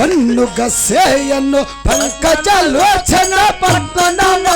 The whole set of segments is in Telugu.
పన్నుగ సేయను పంకజలోచన పద్మనామ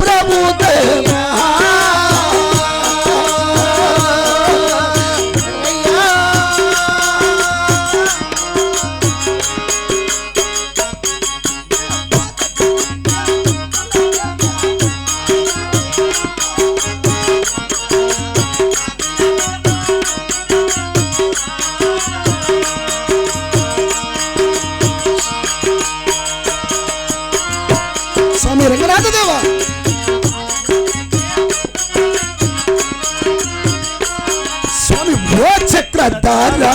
प्रभु देवा। ప్రభుదేవా స్వామి ఓ చక్రధారా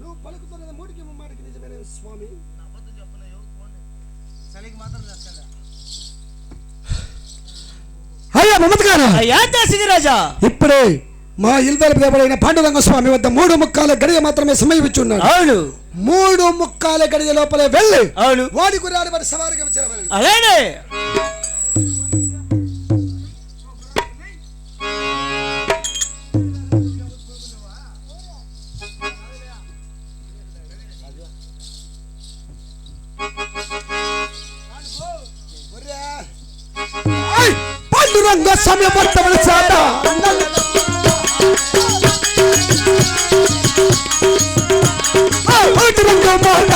నువ్వు మూడికి నిజమైన స్వామి? ఇప్పుడే మా ఇల్దల దేవుడైన పాండురంగ స్వామి వద్ద మూడు ముక్కాల గడియ మాత్రమే సమయం ఇచ్చున్నాడు అవును. మూడు ముక్కాల గడియ లోపలే వెళ్ళి వాడి గురాలు మరి సవారిగా అలానే. పాండురంగ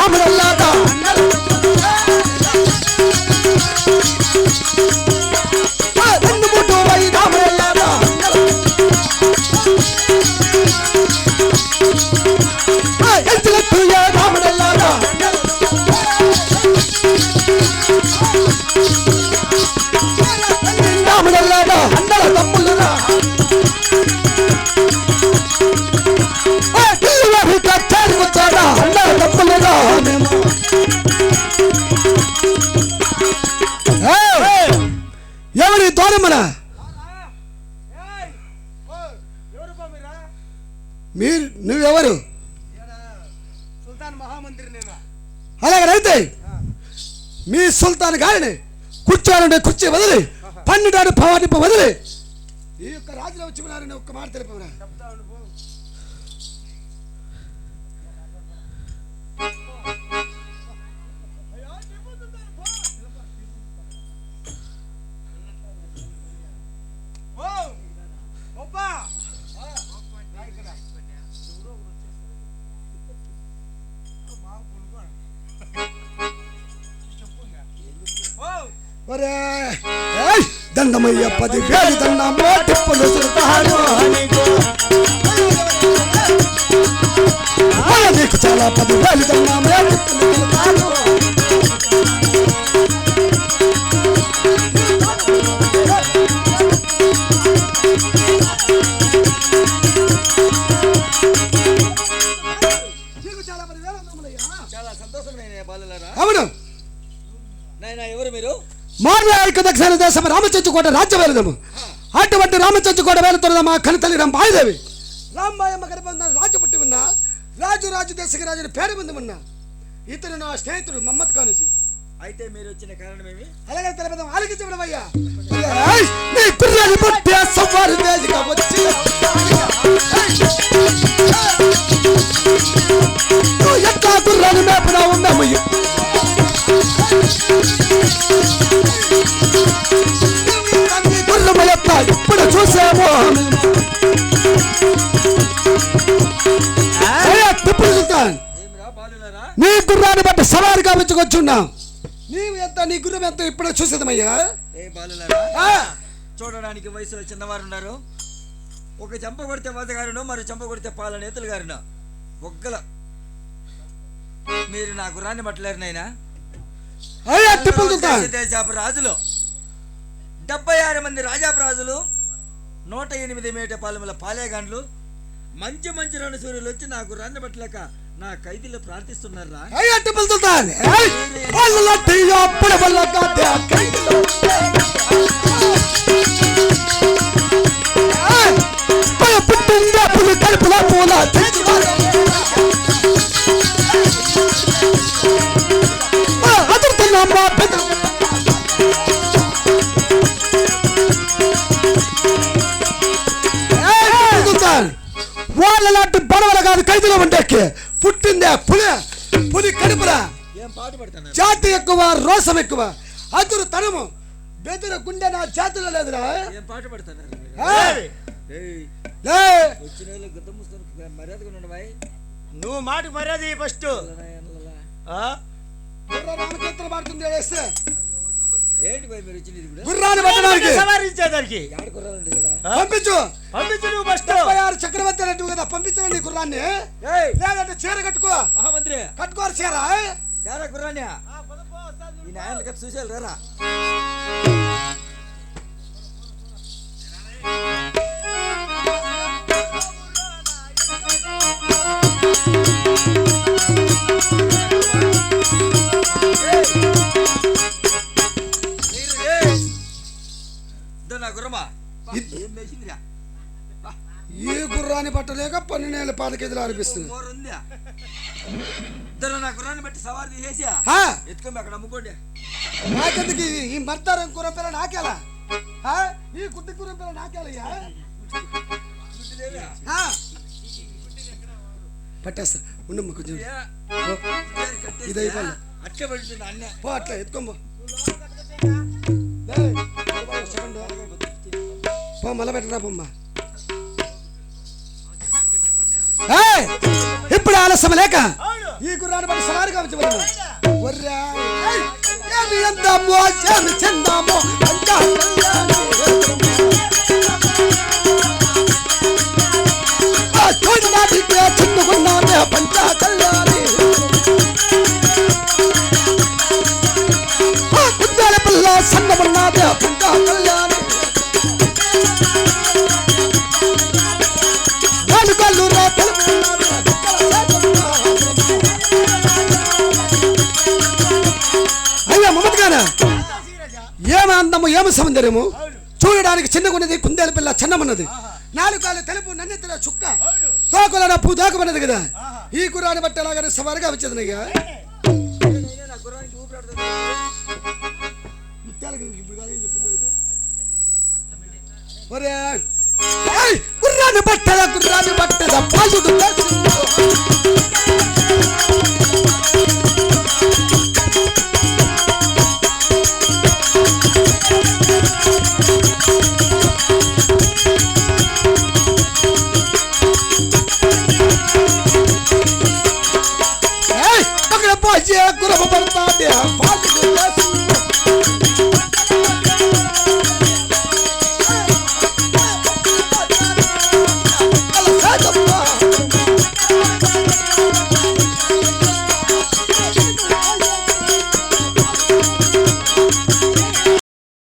మీరు నువ్వెవరు? సుల్తాన్ మహామంత్రి నేను. అలాగే అయితే మీ సుల్తాన్ గారిని కూర్చోాలంటే కుర్చీ వదిలి పన్నెండాడు భవానిప వదిలి ఈ యొక్క రాజులో వచ్చి ఒక్క మాట తెలిపరా ఒరే దండమయ్య పది వేలు దండ మోటిప్పులు సుల్తాను రామచంచుకోట రాజ్య వేలుదము అటువంటి రామచంచుకోట వేలుతున్న మా కనితల్లి రంభాయిదేవి రాంబాయమ్మ గర్భంగా రాజు పుట్టి ఉన్నా రాజు రాజు దేశకి రాజుని పేరు మంది ఉన్నా ఇతను నా స్నేహితుడు మమ్మత్ కానిసి. అయితే మీరు వచ్చిన కారణం ఏమి? అలాగే తెలిపదాం ఆలకించబడమయ్యా నీ పిల్లలు పుట్టే సవ్వారు దేశిగా వచ్చి నువ్వు ఎట్లా గుర్రాన్ని మేపునావు సవారిగా మెచ్చుకొచ్చున్నాం నీవు ఎంత నీ గుర్రం ఎంత ఇప్పుడే చూసేదమయ్యా? ఏ బాలులారా చూడడానికి వయసులో చిన్నవారు ఉన్నారు ఒక చెంప కొడితే వదగారును మరి చెంప కొడితే పాల నేతలు గారును ఒక్కల మీరు నా గుర్రాన్ని పట్టలేరు నాయనా. దేశపు రాజులు డెబ్బై ఆరు మంది రాజాపు రాజులు నూట ఎనిమిది మేట పాలెముల పాలేగాండ్లు మంచి మంచి రెండు సూర్యులు వచ్చి నా గుర్రాన్ని పట్టలేక నా ఖైదీలు ప్రార్థిస్తున్నారా? అయ్యా టిప్పు సుల్తాన్ ఏయ్, వాళ్ళ లడ్డు అప్పుడు వాళ్ళ లాంటి బడవల కాదు ఖైదులో ఉండేకి పుట్టిందే పులి పులి కడుపురా ఏం పాట పడుతున్నారు జాతి ఎక్కువ రోసం ఎక్కువ. అదురు తనము బెదురు గుండె నా జాతిలో లేదురా. పాట నువ్వు మాట మర్యాద ఫస్ట్ పాడుతుంది ఏంటి భయ్ మీరు వచ్చింది ఇప్పుడు గుర్రాన్ని పట్టడానికి. సవారించేదానికి. ఏడ కుర్రాలండి కదా పంపించు. పంపించు నువ్వు ఫస్ట్ ముప్పై ఆరు చక్రవర్తి అన్నట్టు కదా పంపించండి ఈ గుర్రాన్ని. ఏయ్. లేదంటే చీర కట్టుకో. మహామంత్రి. కట్టుకోరు చీర. చాలా గుర్రాన్యా ఈ నాయన కట్ చూసేయాలి రా. పట్టలేక పన్నెండేళ్ళ పాత కేజీలు ఆడిపిస్తుంది మోరు ఉందా ఇద్దరు నా గుర్రాన్ని బట్టి సవారు తీసేసి. ఆ, ఎత్తుకొని అక్కడ అమ్ముకోండి. నాకెందుకు ఈ- ఈ మర్తారం కూర పిల్ల నాకేలా ఈ కుట్టి కూర పిల్ల నాకేలయ్యా. పట్టేస్తా. ఉండమ్మ కొంచెం. ఇది. అట్లే పడుతుంది అన్నే పో అట్లా ఎత్తుకోబో డేయ్, ఒక సెకండ్. పో మళ్ళా పెట్టరా పొమ్మ ఏయ్, ఇప్పుడు ఆలస్యం లేక ఈ గుర్రాన్ని బట్టి సవారిగా వచ్చి ఒర్రా ఏయ్, ఏమి ఎందామో ఏమి చెందామో అంతా ఆ చూడడానికి చిట్టుకున్నామే పంచా కళ్యాణి ఆ కుందేల పిల్ల సన్నమన్నాదే పంచా కళ్యాణి సౌందర్యము చూడడానికి చిన్నగున్నది కుందేల పిల్ల చిన్నమన్నది నాలుగు తెలుపు నన్నెత్తిన చుక్క. తోకల పూ దాకమన్నది కదా. ఈ గుర్రాన్ని బట్టి ఎలాగనే సవారుగా వచ్చేది అయ్యా ఒరే గుర్రాన్ని బట్టల గుర్రాన్ని బట్టల పాలుడు ఏయ్, పాలుడు